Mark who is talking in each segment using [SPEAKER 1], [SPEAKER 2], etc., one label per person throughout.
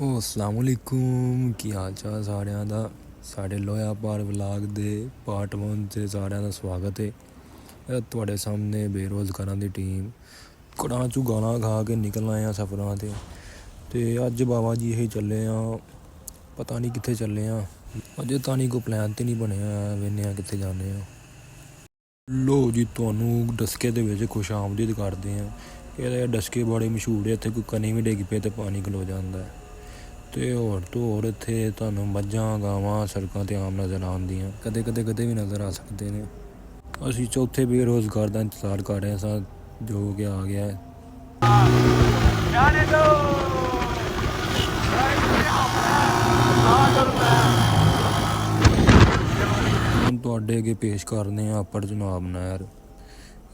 [SPEAKER 1] ਉਹ ਅਸਲਾਮ ਅਲੈਕੁਮ। ਕੀ ਹਾਲ ਚਾਲ ਸਾਰਿਆਂ ਦਾ? ਸਾਡੇ ਲੋਇਆ ਪਾਰ ਵਲਾਗ ਦੇ ਪਾਰਟ 1 ਤੇ ਸਾਰਿਆਂ ਦਾ ਸਵਾਗਤ ਹੈ ਤੁਹਾਡੇ ਸਾਹਮਣੇ ਬੇਰੋਜ਼ਗਾਰਾਂ ਦੀ ਟੀਮ ਕੜਾਂ ਚੋਂ ਗਾਲਾਂ ਖਾ ਕੇ ਨਿਕਲ ਆਏ ਆ ਸਫ਼ਰਾਂ ਤੇ। ਤੇ ਅੱਜ ਬਾਬਾ ਜੀ ਇਹ ਚੱਲੇ ਆ। ਪਤਾ ਨਹੀਂ ਕਿੱਥੇ ਚੱਲੇ ਆ। ਅਜੇ ਤਾਂ ਨਹੀਂ ਕੋਈ ਪਲਾਨ ਤੇ ਨਹੀਂ ਬਣਿਆ। ਵੇਨੇ ਆ ਕਿੱਥੇ ਜਾਂਦੇ ਆ। ਲੋ ਜੀ, ਤੁਹਾਨੂੰ ਡਸਕੇ ਦੇ ਵਿੱਚ ਖੁਸ਼ ਆਮਦੀਦ ਕਰਦੇ ਆ। ਇਹਦੇ ਡਸਕੇ ਬੜੇ ਮਸ਼ਹੂਰ ਹੈ ਇੱਥੇ ਕੋਈ ਕਨੀ ਵੀ ਡਿੱਗ ਪਏ ਤੇ ਪਾਣੀ ਗਲੋ ਜਾਂਦਾ। ਹੈ ਤੇ ਹੋਰ ਤੋਂ ਹੋਰ ਇੱਥੇ ਤੁਹਾਨੂੰ ਮੱਝਾਂ, ਗਾਵਾਂ, ਸੜਕਾਂ ਤੇ ਆਮ ਨਜ਼ਰ ਆਉਂਦੀਆਂ। ਕਦੇ ਕਦੇ ਕਦੇ ਵੀ ਨਜ਼ਰ ਆ ਸਕਦੇ ਨੇ। ਅਸੀਂ ਚੌਥੇ ਬੇਰੋਜ਼ਗਾਰ ਦਾ ਇੰਤਜ਼ਾਰ ਕਰ ਰਹੇ ਸਾਂ, ਜੋ ਕਿ ਆ ਗਿਆ ਹੈ। ਹੁਣ ਤੁਹਾਡੇ ਅੱਗੇ ਪੇਸ਼ ਕਰਨੇ ਆ ਅਪਰ ਜਨਾਬ ਨਹਿਰ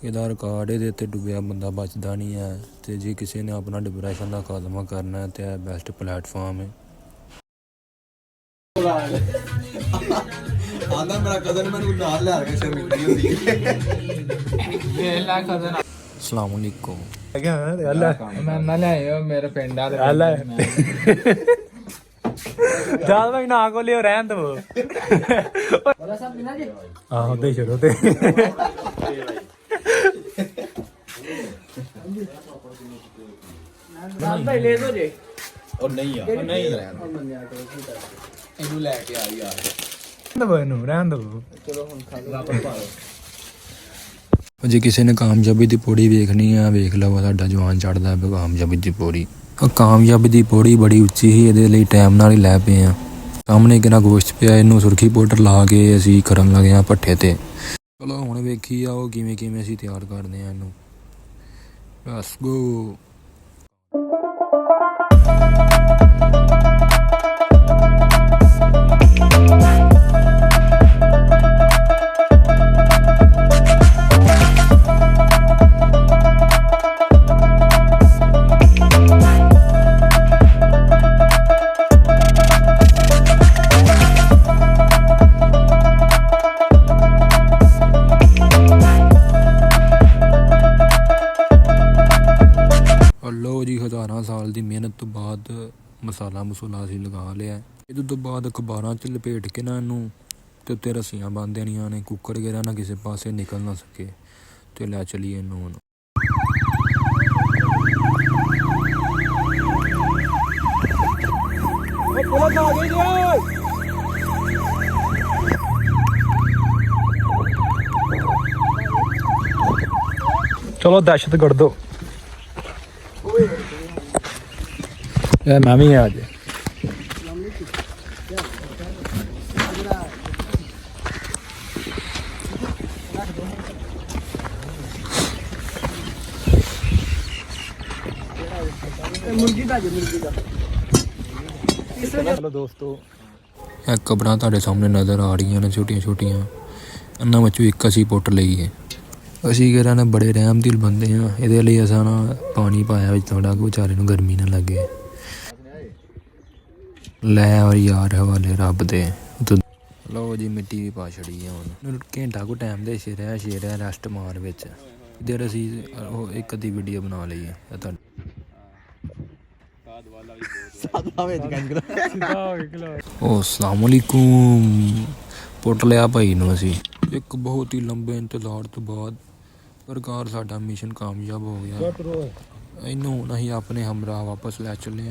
[SPEAKER 1] ਇਹਦਾ ਰਿਕਾਰਡ ਇਹਦੇ ਤੇ ਡੁੱਬਿਆ ਬੰਦਾ ਬਚਦਾ ਨਹੀਂ ਹੈ। ਤੇ ਜੇ ਕਿਸੇ ਨੇ ਆਪਣਾ ਡਿਪਰੈਸ਼ਨ ਦਾ ਖਾਤਮਾ ਕਰਨਾ ਹੈ ਤੇ ਇਹ ਬੈਸਟ ਪਲੇਟਫਾਰਮ ਹੈ।
[SPEAKER 2] ਆਂਦਾ ਮੇਰਾ ਕਜ਼ਨ ਮੈਨੂੰ ਨਾਲ ਲਿਆ ਕੇ ਸ਼ਰਮਿੰਦੀ ਹੁੰਦੀ
[SPEAKER 1] ਅਸਲਾਮ ਅਲੈਕੁਮ।
[SPEAKER 3] ਮੈਂ ਨਾ ਲਿਆਇਓ ਮੇਰੇ ਪਿੰਡ ਆ
[SPEAKER 4] ਜਾਲ ਭਾਈ ਨਾ ਕੋ ਲਿਓ ਰਹਿਣ ਦੋ। ਆਹੋ ਦੇ ਛੜੋ ਤੇ।
[SPEAKER 2] ਉਹ ਨਹੀਂ ਆ ਉਹ ਨਹੀਂ ਇਹਨੂੰ ਲੈ ਕੇ ਆ ਯਾਰ।
[SPEAKER 4] ਰਹਿਣ ਦੋ ਇਹਨੂੰ ਰਹਿਣ ਦੋ।
[SPEAKER 1] ਜੇ ਕਿਸੇ ਨੇ ਕਾਮਯਾਬੀ ਦੀ ਪੌੜੀ ਵੇਖਣੀ ਆ ਵੇਖ ਲਓ ਸਾਡਾ ਜਵਾਨ ਚੜਦਾ ਹੈ ਕਾਮਯਾਬੀ ਦੀ ਪੌੜੀ। ਉਹ ਕਾਮਯਾਬੀ ਦੀ ਪੌੜੀ ਬੜੀ ਉੱਚੀ ਸੀ ਇਹਦੇ ਲਈ ਟਾਈਮ ਨਾਲ ਹੀ ਲੈ ਪਏ ਆ। ਸਾਹਮਣੇ ਕਿਨਾ ਗੋਸ਼ਤ ਪਿਆ ਇਹਨੂੰ ਸੁਰਖੀ ਪਾਊਡਰ ਲਾ ਕੇ ਅਸੀਂ ਕਰਨ ਲੱਗੇ ਆ ਭੱਠੇ ਤੇ। ਚਲੋ ਹੁਣ ਵੇਖੀ ਆ ਉਹ ਕਿਵੇਂ ਕਿਵੇਂ ਅਸੀਂ ਤਿਆਰ ਕਰਦੇ ਆ ਇਹਨੂੰ। Let's go. ਲਓ ਜੀ ਹਜ਼ਾਰਾਂ ਸਾਲ ਦੀ ਮਿਹਨਤ ਤੋਂ ਬਾਅਦ ਮਸਾਲਾ ਮਸੂਲਾ ਅਸੀਂ ਲਗਾ ਲਿਆ। ਇਹਦੇ ਤੋਂ ਬਾਅਦ ਅਖਬਾਰਾਂ 'ਚ ਲਪੇਟ ਕੇ ਨਾ ਇਹਨੂੰ ਤੇ ਉੱਤੇ ਰੱਸੀਆਂ ਬੰਨ੍ਹ ਦੇਣੀਆਂ ਨੇ ਕੁੱਕਰ ਵਗੈਰਾ ਨਾ ਕਿਸੇ ਪਾਸੇ ਨਿਕਲ ਨਾ ਸਕੇ ਤੇ ਲੈ ਚਲੀਏ ਇਹਨੂੰ ਹੁਣ
[SPEAKER 4] ਚਲੋ ਦਹਿਸ਼ਤ ਕਰ ਦੋ ਇਹ ਮੈਂ ਵੀ ਆ ਅੱਜ ਚਲੋ ਦੋਸਤੋ।
[SPEAKER 1] ਇਹ ਕਬਰਾਂ ਤੁਹਾਡੇ ਸਾਹਮਣੇ ਨਜ਼ਰ ਆ ਰਹੀਆਂ ਨੇ ਛੋਟੀਆਂ ਛੋਟੀਆਂ ਇਹਨਾਂ ਵਿੱਚੋਂ ਇੱਕ ਅਸੀਂ ਪੁੱਟ ਲਈ ਹੈ। ਅਸੀਂ ਕਿਹੜਾ ਨੇ ਬੜੇ ਰਹਿਮਦਿਲ ਬੰਦੇ ਆ ਇਹਦੇ ਲਈ ਅਸਾਂ ਨਾ ਪਾਣੀ ਪਾਇਆ ਵਿੱਚ ਥੋੜਾ ਕਿ ਵਿਚਾਰੇ ਨੂੰ ਗਰਮੀ ਨਾ ਲੱਗੇ। ਲੈ ਔਰ ਯਾਰ ਹਵਾਲੇ ਰੱਬ ਦੇ। ਲਓ ਜੀ ਮਿੱਟੀ ਵੀ ਪਾ ਛੜੀ ਆ ਹੁਣ। ਘੰਟਾ ਕੋ ਟਾਈਮ ਦੇ ਸ਼ੇਰਿਆ ਸ਼ੇਰਿਆ ਰੈਸਟ ਮਾਰ ਵਿੱਚ। ਇਧਰ ਅਸੀਂ ਉਹ ਇੱਕ ਅੱਧੀ ਵੀਡੀਓ ਬਣਾ ਲਈ ਹੈ ਇਹ ਤੁਹਾਡੀ ਉਹ ਅਸਲਾਮ ਅਲੈਕੁਮ। ਪੁੱਟ ਲਿਆ ਭਾਈ ਨੂੰ ਅਸੀਂ। ਇੱਕ ਬਹੁਤ ਹੀ ਲੰਬੇ ਇੰਤਜ਼ਾਰ ਤੋਂ ਬਾਅਦ ਪ੍ਰਕਾਰ ਸਾਡਾ ਮਿਸ਼ਨ ਕਾਮਯਾਬ ਹੋ ਗਿਆ। ਇਹਨੂੰ ਹੁਣ ਅਸੀਂ ਆਪਣੇ ਹਮਰਾਹ ਵਾਪਸ ਲੈ ਚੱਲੇ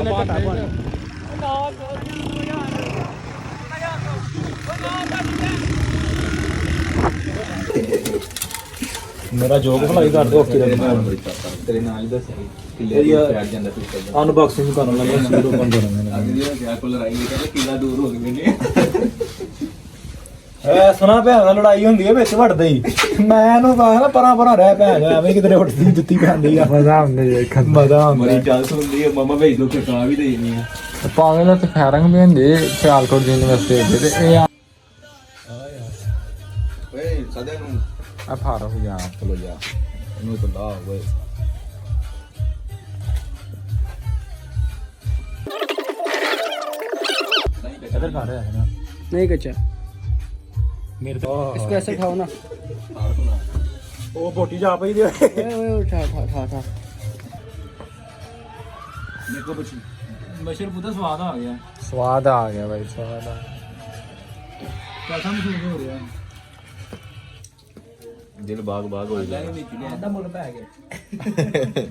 [SPEAKER 4] ਘਟਾ ਮੇਰਾ ਜੋਗ ਭਲਾਈ ਕਰ ਦਿਓ ਓਕੇ
[SPEAKER 2] ਤੇਰੇ ਨਾਲ ਹੀ ਦੱਸਿਆ
[SPEAKER 4] ਇਹਦੀ ਆ-
[SPEAKER 2] ਬੈਠ ਜਾਂਦਾ ਪਿੱਛੇ
[SPEAKER 4] ਅਨਬਾਕਸਿੰਗ ਕਰਨ ਲੱਗਾ ਜ਼ੀਰੋ ਬੰਦ ਕਰਾਂਗੇ
[SPEAKER 2] ਅੱਜ ਦੀ ਕਿਆ ਕੋਲ ਆਈ ਕਹਿੰਦੇ ਕਿਲਾ ਦੂਰ ਹੋ ਗਏ ਨੇ ਐ ਸੁਣਾ ਭੈਣ ਨਾਲ ਲੜਾਈ ਹੁੰਦੀ ਹੈ ਵਿੱਚ ਵੜਦੇ ਹੀ। ਮੈਂ ਇਹਨੂੰ ਤਾਂ ਨਾ ਪਰਾਂ ਪਰਾਂ ਰਹਿ ਭੈਣ ਐਵੇਂ ਕਿਤੇ ਉੱਠਦੀ ਜੁੱਤੀ ਪੈਂਦੀ ਆ
[SPEAKER 3] ਮਜ਼ਾ ਆਉਂਦਾ ਜੀ ਦੇਖਣ ਦਾ।
[SPEAKER 2] ਮਜ਼ਾ ਆਉਂਦਾ।
[SPEAKER 5] ਬੜੀ ਗੱਲ ਸੁਣਦੀ ਹੈ ਮਮਾ ਭੇਜ ਦੋ ਕਿਤਾਬ ਵੀ ਦੇ ਦੇਣੀ ਆ
[SPEAKER 3] ਭਾਵੇਂ ਨਾ ਤੇ ਫੈਰੰਗ ਵੀ ਹੁੰਦੀ ਸਿਆਲਕੋਟ ਯੂਨੀਵਰਸਿਟੀ ਦੇ ਤੇ ਇਹ ਆ
[SPEAKER 5] ਓਏ ਸਦੇ ਨੂੰ।
[SPEAKER 3] ਆ ਫਾਰਕ ਹੋ ਗਿਆ।
[SPEAKER 5] ਚਲੋ ਜਾ। ਇਹਨੂੰ ਤਾਂ ਲਾ ਓਏ।
[SPEAKER 2] ਇਧਰ ਖਾ ਰਿਹਾ ਹੈ ਨਾ
[SPEAKER 4] नहीं कच्चा
[SPEAKER 2] ਮੇਰੇ ਤੋਂ
[SPEAKER 4] इसको ऐसे उठाओ ना
[SPEAKER 2] ਉਹ ਬੋਟੀ ਜਾ ਪਈ ਦੇ
[SPEAKER 4] ओए ओए उठा उठा उठा उठा
[SPEAKER 5] ਦੇਖੋ ਬੱਚੀ
[SPEAKER 2] ਮਸ਼ਰ ਪੁੱਤਾ ਸਵਾਦ ਆ ਗਿਆ
[SPEAKER 3] ਸਵਾਦ ਆ ਗਿਆ ਬਾਈ ਸਵਾਦ ਆ
[SPEAKER 2] ਕੈਸਾ ਮਹਿਸੂਸ ਹੋ ਰਿਹਾ
[SPEAKER 5] ਦਿਲ ਬਾਗ ਬਾਗ ਹੋ ਗਿਆ
[SPEAKER 2] ਆਂਦਾ ਮੁੱਲ ਪੈ ਗਿਆ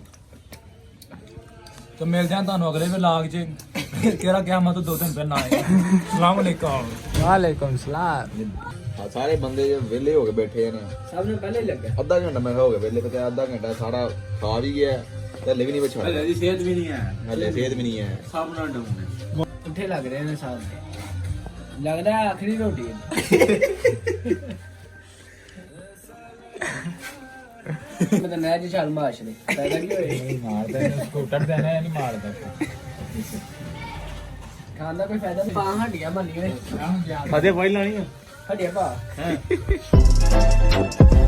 [SPEAKER 2] ਤਾਂ ਮਿਲ ਜਾਂ ਤੁਹਾਨੂੰ ਅਗਲੇ ਵਲਾਗ 'ਚ ਕਿਹੜਾ ਕਿਆਮਤ ਤੋਂ ਦੋ ਦਿਨ ਪਹਿਲਾਂ ਆਏ ਸਲਾਮ ਅਲੈਕੁਮ
[SPEAKER 3] ਵਾਲੇਕੁਮ ਸਲਾਮ
[SPEAKER 5] ਆ ਸਾਰੇ ਬੰਦੇ ਜੇ ਵਿਹਲੇ ਹੋ ਕੇ ਬੈਠੇ ਨੇ।
[SPEAKER 4] ਸਭ ਨੂੰ ਪਹਿਲੇ ਲੱਗਾ।
[SPEAKER 5] ਅੱਧਾ ਘੰਟਾ ਮੈਂ ਹੋ ਗਿਆ ਵਿਹਲੇ ਤੇ ਅੱਧਾ ਘੰਟਾ ਸਾਰਾ ਖਾ ਵੀ ਗਿਆ ਤੇ ਹਲੇ ਵੀ ਨਹੀਂ ਵਿਛੜਾ ਹਲੇ
[SPEAKER 2] ਦੀ ਸਿਹਤ ਵੀ ਨਹੀਂ ਹੈ।
[SPEAKER 5] ਹਲੇ ਸਿਹਤ ਵੀ ਨਹੀਂ ਹੈ।
[SPEAKER 2] ਸਭ ਨਾਲ ਡਾਊਨ
[SPEAKER 4] ਹੈ। ਉੱਠੇ ਲੱਗ ਰਹੇ ਨੇ ਸਭ ਲੱਗਦਾ ਆਖਰੀ ਰੋਟੀ ਹੈ। ਮੈਂ ਤਾਂ ਮੈਂ ਜੀ ਛਾਲ ਮਾਰਸ਼ ਪੈਦਾ ਕੀ ਹੋਏ ਨਹੀਂ
[SPEAKER 3] ਮਾਰਦਾ ਸਕੂਟਰ ਤੇ ਨਾ ਨਹੀਂ ਮਾਰਦਾ।
[SPEAKER 4] ਖਾਣ ਕੋਈ ਫਾਇਦਾ ਨਹੀਂ। ਬਾਹਾਂ ਹੱਡੀਆਂ ਬੰਨੀਆਂ ਨੇ।
[SPEAKER 2] ਫਦੇ ਵਾਈ ਲਾਣੀ ਆ?
[SPEAKER 4] 快点吧。嗯。